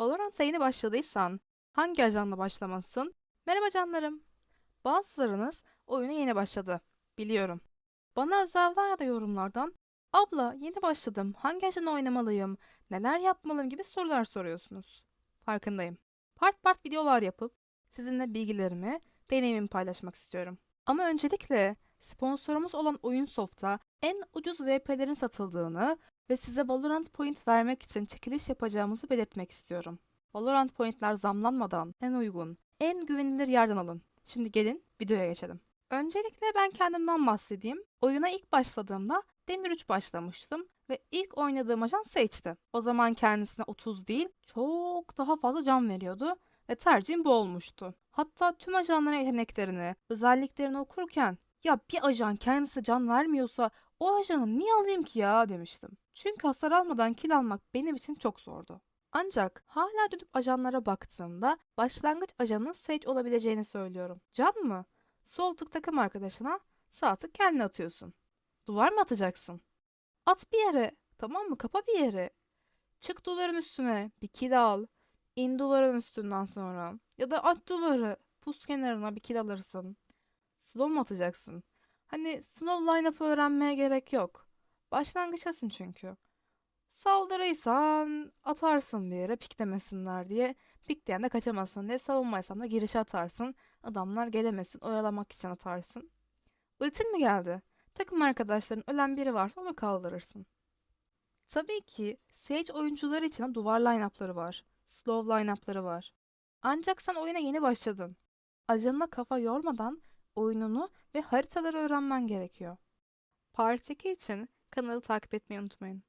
Valorant'a yeni başladıysan hangi ajanla başlamalısın? Merhaba canlarım. Bazılarınız oyuna yeni başladı. Biliyorum. Bana özelden ya da yorumlardan abla yeni başladım hangi ajanı oynamalıyım, neler yapmalıyım gibi sorular soruyorsunuz. Farkındayım. Part part videolar yapıp sizinle bilgilerimi, deneyimimi paylaşmak istiyorum. Ama öncelikle sponsorumuz olan Oyunsoft'a en ucuz VP'lerin satıldığını ve size Valorant Point vermek için çekiliş yapacağımızı belirtmek istiyorum. Valorant Point'ler zamlanmadan en uygun, en güvenilir yerden alın. Şimdi gelin videoya geçelim. Öncelikle ben kendimden bahsedeyim. Oyuna ilk başladığımda Demir 3 başlamıştım ve ilk oynadığım ajan Sage'ti. O zaman kendisine 30 değil, çok daha fazla can veriyordu ve tercihim bu olmuştu. Hatta tüm ajanların yeteneklerini, özelliklerini okurken ya bir ajan kendisi can vermiyorsa o ajanı niye alayım ki ya demiştim. Çünkü hasar almadan kill almak benim için çok zordu. Ancak hala dönüp ajanlara baktığımda başlangıç ajanın Sage olabileceğini söylüyorum. Can mı? Sol takım arkadaşına, sağ tık kendine atıyorsun. Duvar mı atacaksın? At bir yere, tamam mı? Kapa bir yere. Çık duvarın üstüne, bir kill al. İn duvarın üstünden sonra. Ya da at duvarı, pus kenarına bir kill alırsın. Slow mu atacaksın? Hani slow line-up öğrenmeye gerek yok. Başlangıçtasın çünkü. Saldırıysan atarsın bir yere piklemesinler diye. Pikleyen de kaçamasın diye savunmaysan da girişe atarsın. Adamlar gelemesin oyalamak için atarsın. Ultin mi geldi? Takım arkadaşların ölen biri varsa onu kaldırırsın. Tabii ki Sage oyuncuları için duvar line-up'ları var. Slow line-up'ları var. Ancak sen oyuna yeni başladın. Ajanına kafa yormadan oyununu ve haritaları öğrenmen gerekiyor. Part 2 için kanalı takip etmeyi unutmayın.